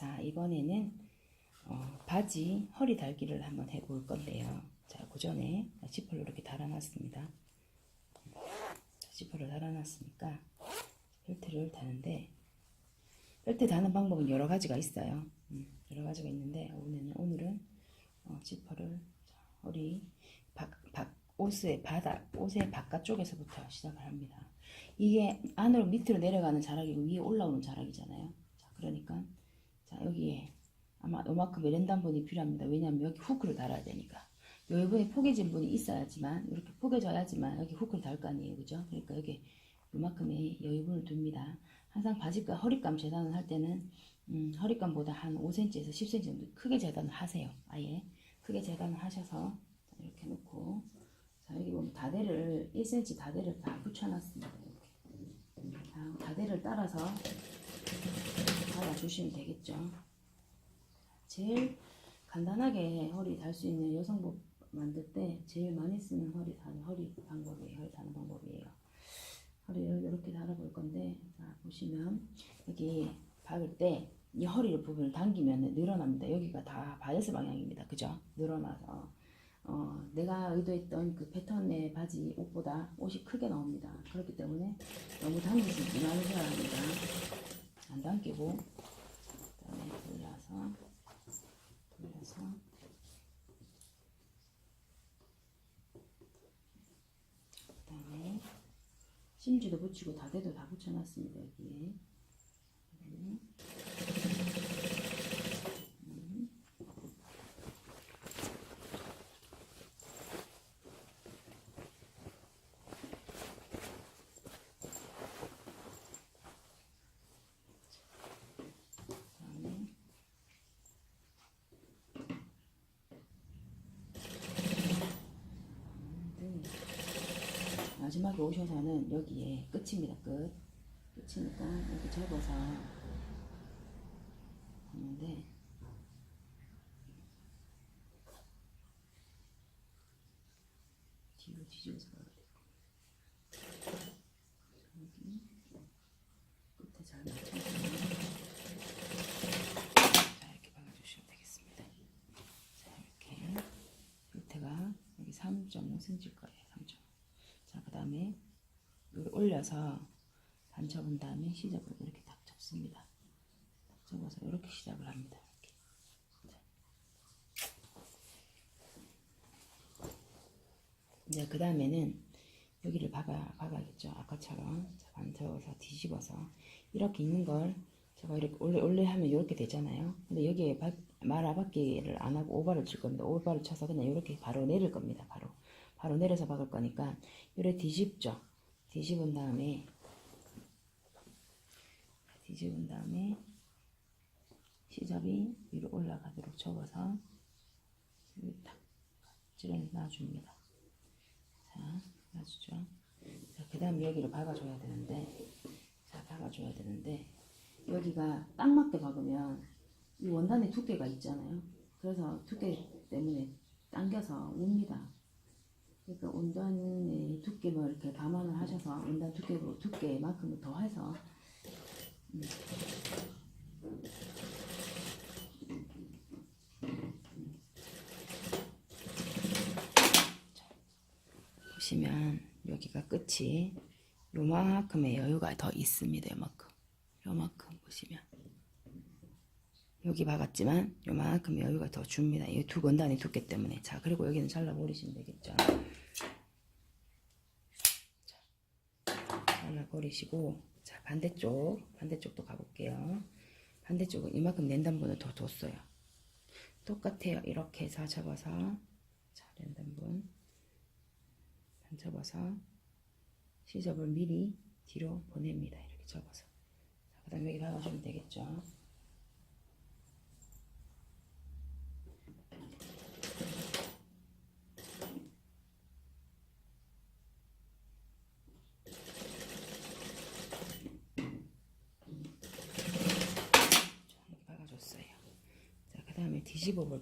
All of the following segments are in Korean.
자, 이번에는 어, 바지 허리 달기를 한번 해볼 건데요. 자, 그 전에 지퍼를 이렇게 달아놨습니다. 자, 지퍼를 달아놨으니까 벨트를 다는데 벨트 다는 방법은 여러 가지가 있어요. 음, 여러 가지가 있는데 오늘은 오늘은 어, 지퍼를 자, 허리 박, 박 옷의 바닥 옷의 바깥쪽에서부터 시작을 합니다. 이게 안으로 밑으로 내려가는 자락이고 위에 올라오는 자락이잖아요. 자, 그러니까 자 여기에 아마 요만큼 베란다 분이 필요합니다. 왜냐하면 여기 후크를 달아야 되니까. 요 부분에 포개진 분이 있어야지만 이렇게 포개져야지만 여기 후크를 달 거 아니에요, 그죠? 그러니까 여기 요만큼의 여유분을 둡니다. 항상 바지가 허리감 재단을 할 때는 음, 허리감보다 한 5cm에서 10cm 정도 크게 재단을 하세요. 아예 크게 재단을 하셔서 자, 이렇게 놓고 자 여기 보면 다대를 1cm 다대를 다 붙여놨습니다. 이렇게 자, 다대를 따라서 달아주시면 되겠죠. 제일 간단하게 허리 달 수 있는 여성복 만들 때 제일 많이 쓰는 허리 다는 허리 방법이에요. 허리 다는 방법이에요. 허리를 이렇게 달아볼 건데 자 보시면 여기 박을 때 이 허리 부분을 당기면 늘어납니다. 여기가 다 바이어스 방향입니다. 그죠? 늘어나서 어, 내가 의도했던 그 패턴의 바지 옷보다 옷이 크게 나옵니다. 그렇기 때문에 너무 당기지 말으셔야 합니다. 안 당기고 그다음에 돌려서 돌려서. 그다음에 심지도 붙이고 다대도 다 붙여놨습니다 여기에 음. 음. 그다음에 음, 마지막에 오셔서는 여기에 끝입니다. 끝. 끝이니까 이렇게 접어서 하는데 뒤로 뒤집어서. 여기 끝에 잘 맞춰서 자 이렇게 박아주시면 되겠습니다. 자 이렇게 밑에가 여기 3.5cm일 거예요. 3.5. 자, 그 올려서 반 접은 다음에 시접을 이렇게 딱 접습니다. 딱 접어서 이렇게 시작을 합니다. 이렇게. 자. 이제 그 다음에는 여기를 박아, 박아야겠죠. 아까처럼. 자, 반 접어서 뒤집어서 이렇게 있는 걸 제가 이렇게 원래, 원래 하면 이렇게 되잖아요. 근데 여기에 바, 말아박기를 안 하고 오바를 칠 겁니다. 오바를 쳐서 그냥 이렇게 바로 내릴 겁니다. 바로. 바로 내려서 박을 거니까 이렇게 뒤집죠. 뒤집은 다음에 뒤집은 다음에 시접이 위로 올라가도록 접어서 여기 딱 찔러 놔줍니다. 자, 놔주죠. 자, 그 다음에 여기를 박아줘야 되는데, 자, 박아줘야 되는데, 여기가 딱 맞게 박으면 이 원단의 두께가 있잖아요. 그래서 두께 때문에 당겨서 웁니다. 그러니까 원단의 두께만 이렇게 감안을 하셔서 원단 두께로 두께만큼을 더 해서 음. 자, 보시면 여기가 끝이 요만큼의 여유가 더 있습니다. 요만큼 요만큼 보시면 여기 박았지만 요만큼 여유가 더 줍니다. 이 두 건단의 두께 때문에. 자, 그리고 여기는 잘라버리시면 되겠죠. 자, 잘라버리시고, 자, 반대쪽, 반대쪽도 가볼게요. 반대쪽은 이만큼 랜단분을 더 뒀어요. 똑같아요. 이렇게 해서 접어서, 자, 랜단분. 반 접어서, 시접을 미리 뒤로 보냅니다. 이렇게 접어서. 자, 그 다음에 여기 박아주면 되겠죠. 이렇게 박아줬어요. 자, 그 다음에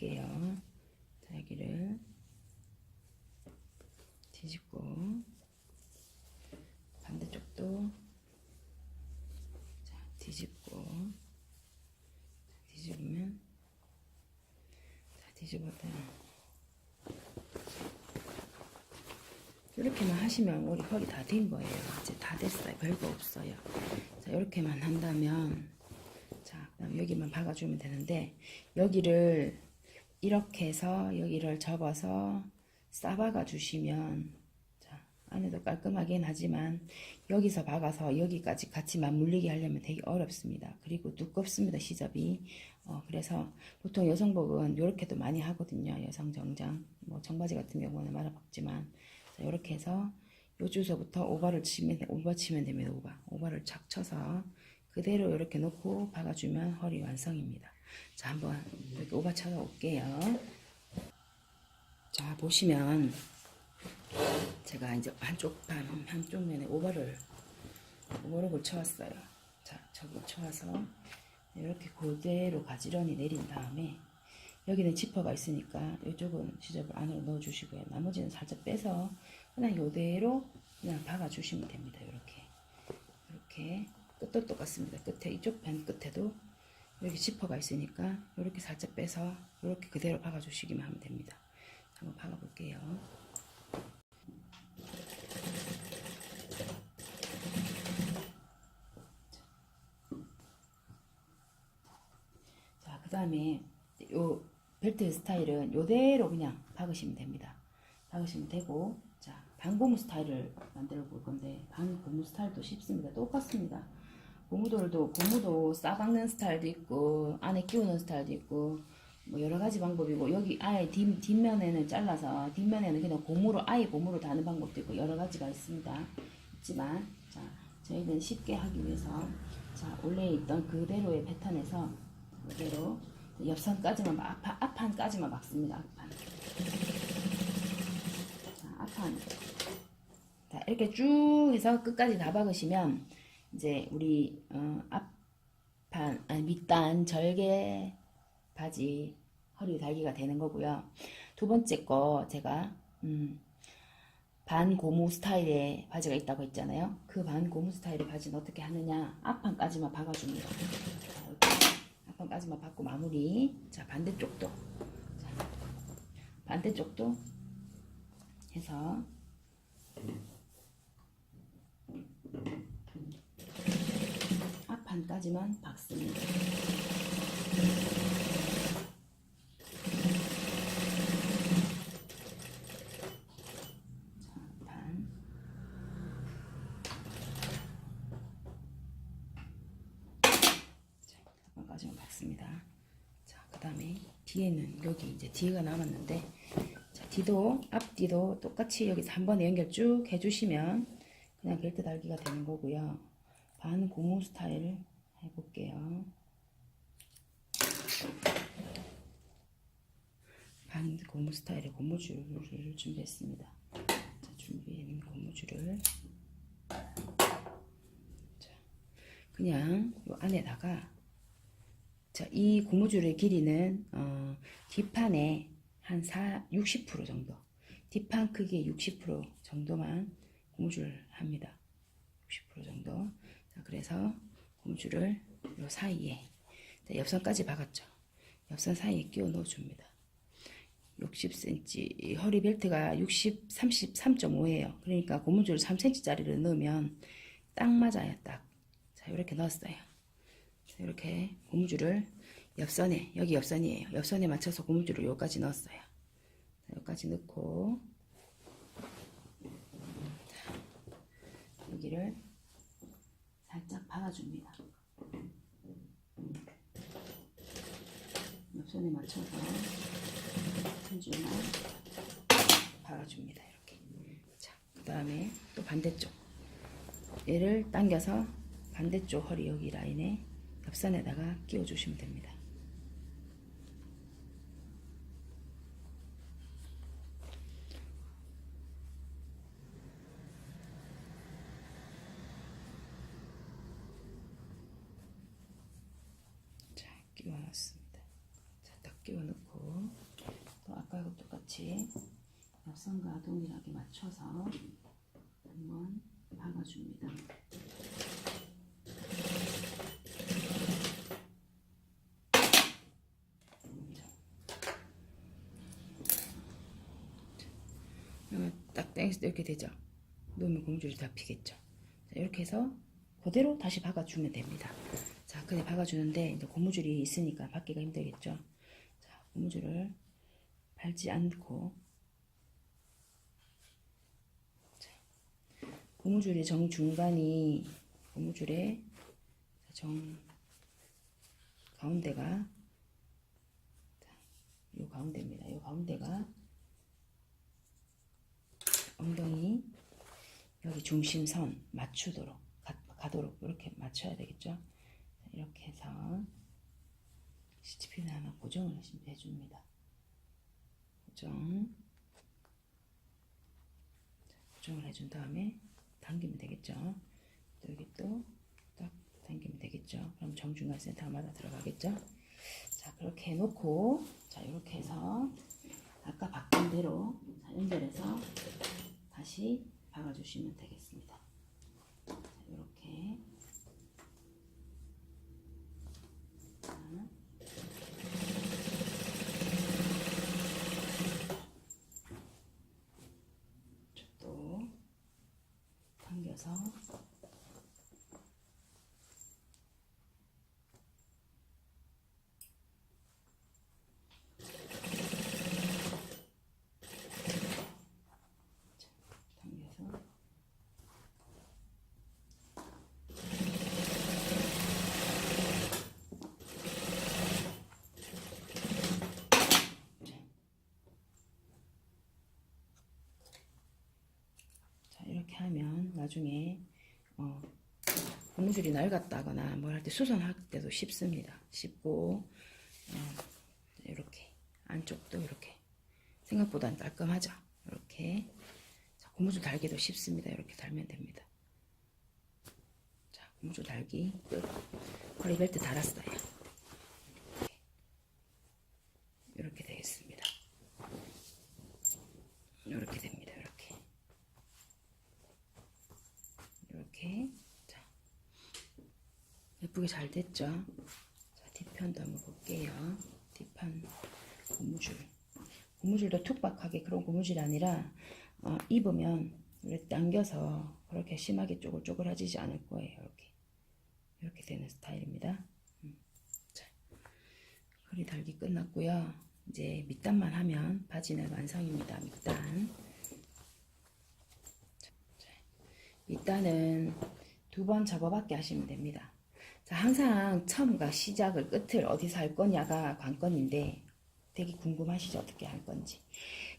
자, 여기를 뒤집고 반대쪽도 자, 뒤집고 뒤집고 뒤집어대. 이렇게만 하시면 우리 허리 다 된 거예요. 이제 다 됐어요. 별거 없어요. 자, 이렇게만 한다면, 자, 여기만 박아주면 되는데, 여기를 이렇게 해서 여기를 접어서 싸박아 주시면, 자, 안에도 깔끔하긴 하지만, 여기서 박아서 여기까지 같이 맞물리게 하려면 되게 어렵습니다. 그리고 두껍습니다. 시접이. 어, 그래서 보통 여성복은 이렇게도 많이 하거든요. 여성 정장. 뭐 청바지 같은 경우는 말아봤지만, 자, 이렇게 해서 요 주소부터 오버를 치면 돼- 오버 치면 됩니다. 오버 오버를 착 쳐서 그대로 이렇게 놓고 박아주면 허리 완성입니다. 자 한번 이렇게 오버 쳐서 올게요. 자 보시면 제가 이제 한쪽 반 한쪽 면에 오버를 오버를 고쳐왔어요. 자 저거 쳐와서 이렇게 그대로 가지런히 내린 다음에 여기는 지퍼가 있으니까 이쪽은 시접을 안으로 넣어주시고요. 나머지는 살짝 빼서 그냥 이대로 그냥 박아주시면 됩니다. 이렇게 이렇게 끝도 똑같습니다. 끝에 이쪽 반 끝에도 여기 지퍼가 있으니까 이렇게 살짝 빼서 이렇게 그대로 박아주시기만 하면 됩니다. 한번 박아볼게요. 자, 그 다음에 요 벨트 스타일은 요대로 그냥 박으시면 됩니다. 박으시면 되고, 자, 반고무 스타일을 만들어 볼 건데, 반고무 스타일도 쉽습니다. 똑같습니다. 고무돌도, 고무도 싸박는 스타일도 있고, 안에 끼우는 스타일도 있고, 뭐 여러 가지 방법이고, 여기 아예 뒷, 뒷면에는 잘라서, 뒷면에는 그냥 고무로, 아예 고무로 다는 방법도 있고, 여러 가지가 있습니다. 있지만, 자, 저희는 쉽게 하기 위해서, 자, 원래 있던 그대로의 패턴에서, 그대로 옆선까지만 막- 앞판, 앞판까지만 막습니다. 앞판. 자, 앞판. 자, 이렇게 쭉 해서 끝까지 다 박으시면 이제 우리 어, 앞판 아니 밑단 절개 바지 허리 달기가 되는 거고요. 두 번째 거 제가 음, 반 고무 스타일의 바지가 있다고 했잖아요. 그 반 고무 스타일의 바지는 어떻게 하느냐? 앞판까지만 박아줍니다. 앞판까지만 박고 마무리. 자 반대쪽도 자, 반대쪽도 해서 앞판까지만 박습니다. 뒤에는 여기 이제 뒤가 남았는데, 자, 뒤도, 앞뒤도 똑같이 여기서 한 번에 연결 쭉 해주시면 그냥 벨트 달기가 되는 거고요. 반 고무 스타일 해볼게요. 반 고무 스타일의 고무줄을 준비했습니다. 자, 준비한 고무줄을 자, 그냥 요 안에다가 자, 이 고무줄의 길이는 어, 뒷판에 한 4, 60% 정도 뒷판 크기의 60% 정도만 고무줄 합니다. 60% 정도 자, 그래서 고무줄을 요 사이에 자, 옆선까지 박았죠. 옆선 사이에 끼워 넣어줍니다. 60cm 허리 벨트가 60, 33.5예요. 그러니까 고무줄 3cm짜리를 넣으면 딱 맞아요. 딱. 자 이렇게 넣었어요. 자, 이렇게 고무줄을 옆선에 여기 옆선이에요. 옆선에 맞춰서 고무줄을 여기까지 넣었어요. 자, 여기까지 넣고 자, 여기를 살짝 박아줍니다. 옆선에 맞춰서 한 줄만 박아줍니다. 이렇게. 자, 그 다음에 또 반대쪽. 얘를 당겨서 반대쪽 허리 여기 라인에 옆선에다가 끼워주시면 됩니다. 띄워놓고 또 아까하고 똑같이 옆선과 동일하게 맞춰서 한번 박아줍니다. 딱 땡겨서 이렇게 되죠. 놓으면 공줄이 다 피겠죠. 자, 이렇게 해서 그대로 다시 박아주면 됩니다. 자, 그냥 박아주는데 이제 고무줄이 있으니까 박기가 힘들겠죠. 자, 고무줄을 밟지 않고 자, 고무줄의 정중간이 고무줄의 정 가운데가 자, 요 가운데입니다. 요 가운데가 엉덩이 여기 중심선 맞추도록 가, 가도록 이렇게 맞춰야 되겠죠. 자, 이렇게 해서 스티핀을 하나 고정을 해줍니다. 고정 자, 고정을 해준 다음에 당기면 되겠죠. 또 여기 또 딱 당기면 되겠죠. 그럼 정중간 센터마다 들어가겠죠. 자 그렇게 해놓고 자 이렇게 해서 아까 바꾼 대로 자, 연결해서 다시 박아주시면 되겠습니다. 자, 이렇게 자, 또 당겨서 당겨서 자 이렇게 하면 나중에 어, 고무줄이 낡았다거나 뭘 할 때 수선할 때도 쉽습니다. 쉽고 어, 이렇게 안쪽도 이렇게 생각보다 깔끔하죠. 이렇게 자, 고무줄 달기도 쉽습니다. 이렇게 달면 됩니다. 자 고무줄 달기 끝. 허리 벨트 달았어요. 이렇게 되겠습니다. 이렇게 됩니다. 이렇게. 이렇게 자 예쁘게 잘 됐죠? 자 뒷편도 한번 볼게요. 뒷판 고무줄. 고무줄도 툭박하게 그런 고무줄이 아니라 어, 입으면 이렇게 당겨서 그렇게 심하게 쪼글쪼글해지지 않을 거예요 이렇게. 이렇게 되는 스타일입니다. 음. 자, 허리 달기 끝났고요. 이제 밑단만 하면 바지는 완성입니다 밑단. 밑단은 두 번 접어받게 하시면 됩니다. 자, 항상 처음과 시작을 끝을 어디서 할 거냐가 관건인데 되게 궁금하시죠? 어떻게 할 건지.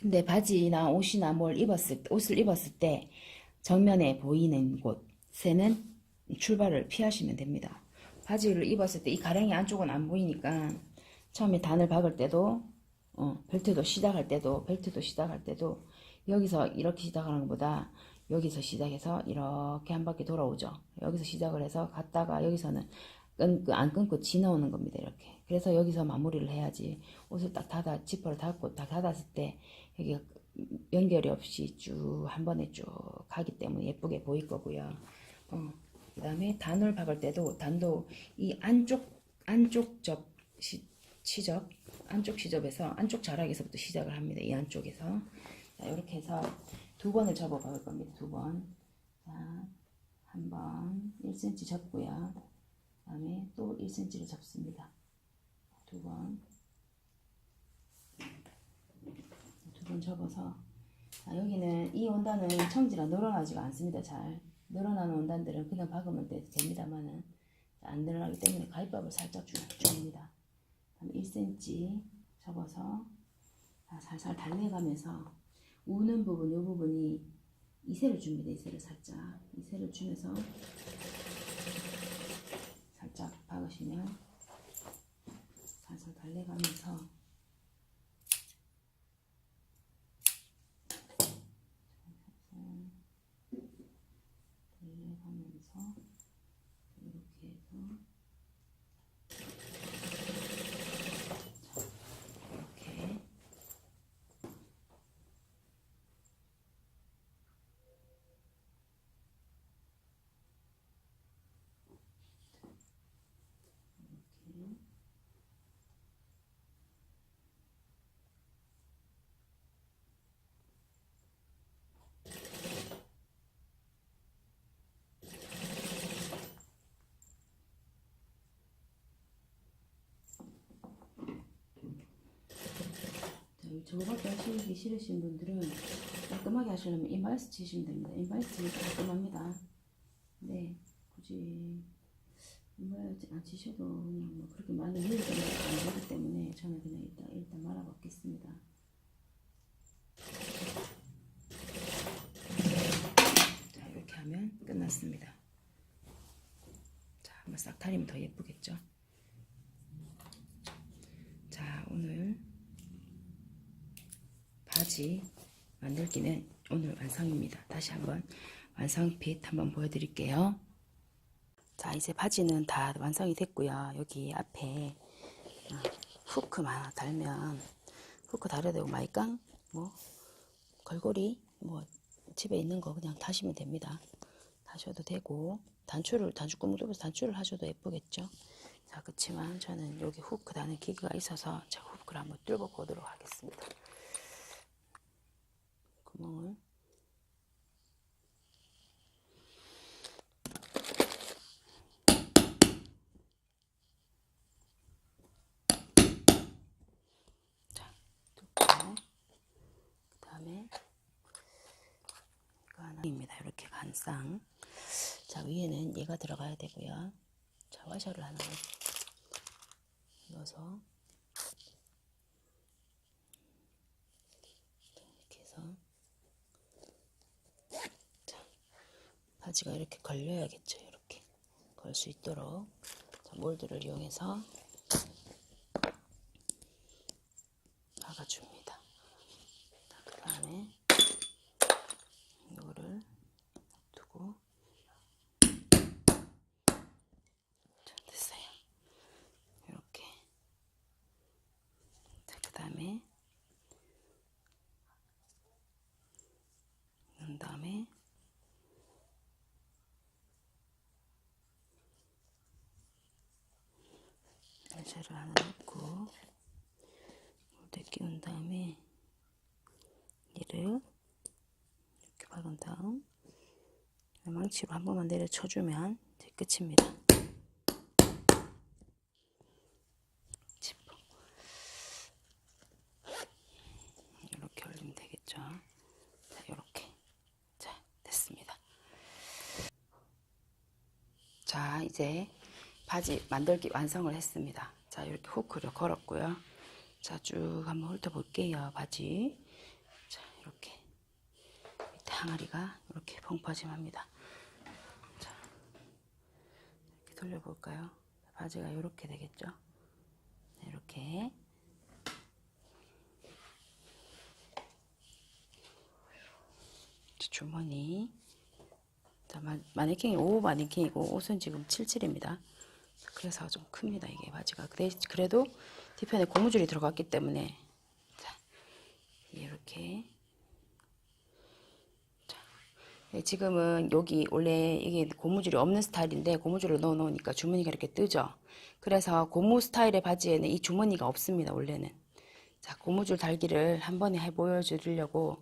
근데 바지나 옷이나 뭘 입었을 때, 옷을 입었을 때 정면에 보이는 곳에는 출발을 피하시면 됩니다. 바지를 입었을 때 이 가랭이 안쪽은 안 보이니까 처음에 단을 박을 때도 어, 벨트도 시작할 때도 벨트도 시작할 때도 여기서 이렇게 시작하는 것보다 여기서 시작해서 이렇게 한 바퀴 돌아오죠. 여기서 시작을 해서 갔다가 여기서는 끈, 그안 끊고 지나오는 겁니다. 이렇게. 그래서 여기서 마무리를 해야지 옷을 딱 닫아 지퍼를 닫고 딱 닫았을 때 여기 연결이 없이 쭉 한 번에 쭉 가기 때문에 예쁘게 보일 거고요. 어, 그 다음에 단을 박을 때도 단도 이 안쪽 안쪽 접 시, 시접 안쪽 시접에서 안쪽 자락에서부터 시작을 합니다. 이 안쪽에서 자, 이렇게 해서 두 번을 접어 박을 겁니다. 두 번. 자, 한 번 1cm 접고요. 그 다음에 또 1cm를 접습니다. 두 번. 두 번 접어서 자, 여기는 이 원단은 청지라 늘어나지가 않습니다. 잘 늘어나는 원단들은 그냥 박으면 돼- 됩니다만은 안 늘어나기 때문에 가위밥을 살짝 주, 줍니다. 그다음 1cm 접어서 자, 살살 달래가면서 우는 부분, 이 부분이 이세를 줍니다. 이세를 살짝. 이세를 주면서 살짝 박으시면 살살 달래가면서 달래가면서 이렇게 해서 이렇게 저거밖에 하시기 싫으신 분들은 깔끔하게 하시려면 인바이스 치시면 됩니다. 인바이스 깔끔합니다. 네, 굳이 인바이스 안 치셔도 그냥 뭐 그렇게 많은 일이 안 되기 때문에 저는 그냥 일단 일단 말아봤겠습니다. 자, 이렇게 하면 끝났습니다. 자, 한번 싹 다리면 더 예쁘겠죠? 자, 오늘 바지 만들기는 오늘 완성입니다. 다시 한번 완성핏 한번 보여드릴게요. 자, 이제 바지는 다 완성이 됐고요. 여기 앞에 어, 후크만 달면 후크 달아야 되고 마이깡 뭐 걸고리 뭐 집에 있는 거 그냥 다시면 됩니다. 다셔도 되고 단추를 단추 구멍 뚫어서 단추를 하셔도 예쁘겠죠. 자 그렇지만 저는 여기 후크 다는 기계가 있어서 제가 후크를 한번 뚫어 보도록 하겠습니다. 구멍을 자 그 다음에 이거 하나입니다. 이렇게 간쌍. 자 위에는 얘가 들어가야 되고요. 자 와셔를 하나 넣어서 이렇게 해서 자 바지가 이렇게 걸려야겠죠. 이렇게 걸 수 있도록 자, 몰드를 이용해서 박아줍니다. 자, 그 다음에 이거를 두고 자, 됐어요. 이렇게 자, 그 다음에 넣은 다음에 열쇠를 하나 넣고 물에 끼운 다음에 얘를 이렇게 박은 다음 망치로 한 번만 내려 쳐주면 이제 끝입니다. 이렇게 올리면 되겠죠. 자, 이렇게 자 됐습니다. 자 이제 바지 만들기 완성을 했습니다. 자 이렇게 후크를 걸었고요. 자 쭉 한번 훑어볼게요. 바지 자 이렇게 항아리가 이렇게 펑퍼짐합니다. 자 이렇게 돌려볼까요? 바지가 이렇게 되겠죠? 네, 이렇게 주머니 자, 마, 마네킹이 5 마네킹이고 옷은 지금 77입니다. 그래서 좀 큽니다. 이게 바지가. 그래, 그래도 뒤편에 고무줄이 들어갔기 때문에 자, 이렇게 자, 예, 지금은 여기 원래 이게 고무줄이 없는 스타일인데 고무줄을 넣어 놓으니까 주머니가 이렇게 뜨죠. 그래서 고무 스타일의 바지에는 이 주머니가 없습니다. 원래는 자 고무줄 달기를 한 번에 해 보여드리려고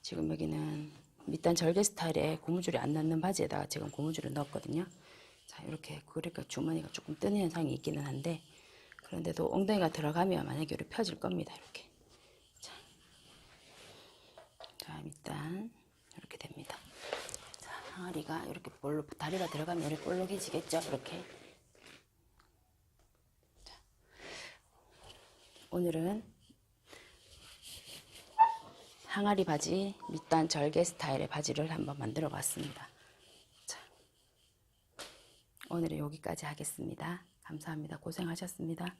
지금 여기는 밑단 절개 스타일의 고무줄이 안 넣는 바지에다가 지금 고무줄을 넣었거든요. 자 이렇게 그러니까 주머니가 조금 뜨는 현상이 있기는 한데 그런데도 엉덩이가 들어가면 만약에 이렇게 펴질 겁니다. 이렇게 자, 자 밑단 이렇게 됩니다. 자 항아리가 이렇게 볼록 다리가 들어가면 이렇게 볼록해지겠죠. 이렇게 자, 오늘은 항아리 바지 밑단 절개 스타일의 바지를 한번 만들어 봤습니다. 자, 오늘은 여기까지 하겠습니다. 감사합니다. 고생하셨습니다.